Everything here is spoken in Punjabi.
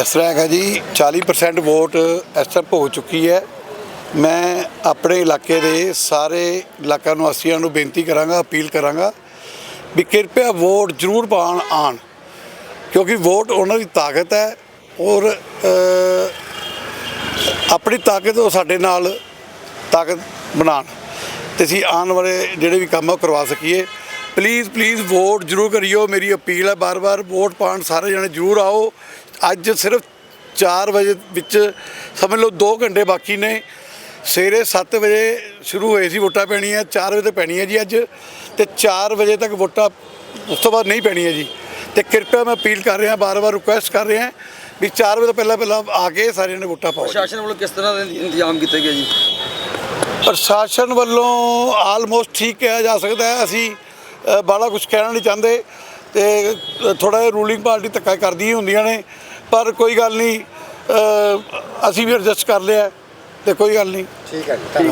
ਇਸ ਤਰ੍ਹਾਂ ਹੈਗਾ ਜੀ 40% ਵੋਟ ਇਸ ਟਾਈਮ ਹੋ ਚੁੱਕੀ ਹੈ। ਮੈਂ ਆਪਣੇ ਇਲਾਕੇ ਦੇ ਸਾਰੇ ਇਲਾਕਾ ਨਿਵਾਸੀਆਂ ਨੂੰ ਬੇਨਤੀ ਕਰਾਂਗਾ, ਅਪੀਲ ਕਰਾਂਗਾ ਵੀ ਕਿਰਪਾ ਵੋਟ ਜ਼ਰੂਰ ਪਾਉਣ ਆਣ ਕਿਉਂਕਿ ਵੋਟ ਉਹਨਾਂ ਦੀ ਤਾਕਤ ਹੈ ਔਰ ਆਪਣੀ ਤਾਕਤ ਉਹ ਸਾਡੇ ਨਾਲ ਤਾਕਤ ਬਣਾਉਣ। ਤੇ ਅਸੀਂ ਆਉਣ ਵਾਲੇ ਜਿਹੜੇ ਵੀ ਕੰਮ ਆ ਉਹ ਕਰਵਾ ਸਕੀਏ। ਪਲੀਜ਼ ਪਲੀਜ਼ ਵੋਟ ਜ਼ਰੂਰ ਕਰਿਓ ਮੇਰੀ ਅਪੀਲ ਹੈ। ਬਾਰ-ਬਾਰ ਵੋਟ ਪਾਉਣ ਸਾਰੇ ਜਣੇ ਜ਼ਰੂਰ ਆਓ। ਅੱਜ ਸਿਰਫ 4 ਵਜੇ ਵਿੱਚ ਸਮਝ ਲਓ 2 ਘੰਟੇ ਬਾਕੀ ਨੇ। ਸਵੇਰੇ 7 ਵਜੇ ਸ਼ੁਰੂ ਹੋਏ ਸੀ ਵੋਟਾਂ ਪੈਣੀਆਂ 4 ਵਜੇ ਤੱਕ ਪੈਣੀ ਹੈ ਜੀ ਅੱਜ। ਤੇ 4 ਵਜੇ ਤੱਕ ਵੋਟਾਂ ਉਸ ਤੋਂ ਬਾਅਦ ਨਹੀਂ ਪੈਣੀ ਹੈ ਜੀ। ਤੇ ਕਿਰਪਾ ਮੈਂ ਅਪੀਲ ਕਰ ਰਿਹਾ ਬਾਰ-ਬਾਰ ਰਿਕੁਐਸਟ ਕਰ ਰਿਹਾ ਵੀ 4 ਵਜੇ ਤੋਂ ਪਹਿਲਾਂ ਪਹਿਲਾਂ ਆ ਕੇ ਸਾਰਿਆਂ ਨੇ ਵੋਟਾਂ ਪਾਓ। ਪ੍ਰਸ਼ਾਸਨ ਵੱਲੋਂ ਕਿਸ ਤਰ੍ਹਾਂ ਦੇ ਇੰਤਜ਼ਾਮ ਕੀਤੇ ਗਏ ਜੀ? ਪ੍ਰਸ਼ਾਸਨ ਵੱਲੋਂ ਆਲਮੋਸਟ ਠੀਕ ਕਿਹਾ ਜਾ ਸਕਦਾ ਹੈ। ਅਸੀਂ ਅ, ਬਾਹਲਾ ਕੁਝ ਕਹਿਣਾ ਨਹੀਂ ਚਾਹੁੰਦੇ ਤੇ ਥੋੜਾ ਜਿਹਾ ਰੂਲਿੰਗ ਪਾਰਟੀ ਧੱਕਾ ਕਰਦੀ ਹੀ ਹੁੰਦੀਆਂ ਨੇ ਪਰ ਕੋਈ ਗੱਲ ਨਹੀਂ ਅਸੀਂ ਵੀ ਐਡਜਸਟ ਕਰ ਲਿਆ ਤੇ ਕੋਈ ਗੱਲ ਨਹੀਂ। ਠੀਕ ਹੈ ਜੀ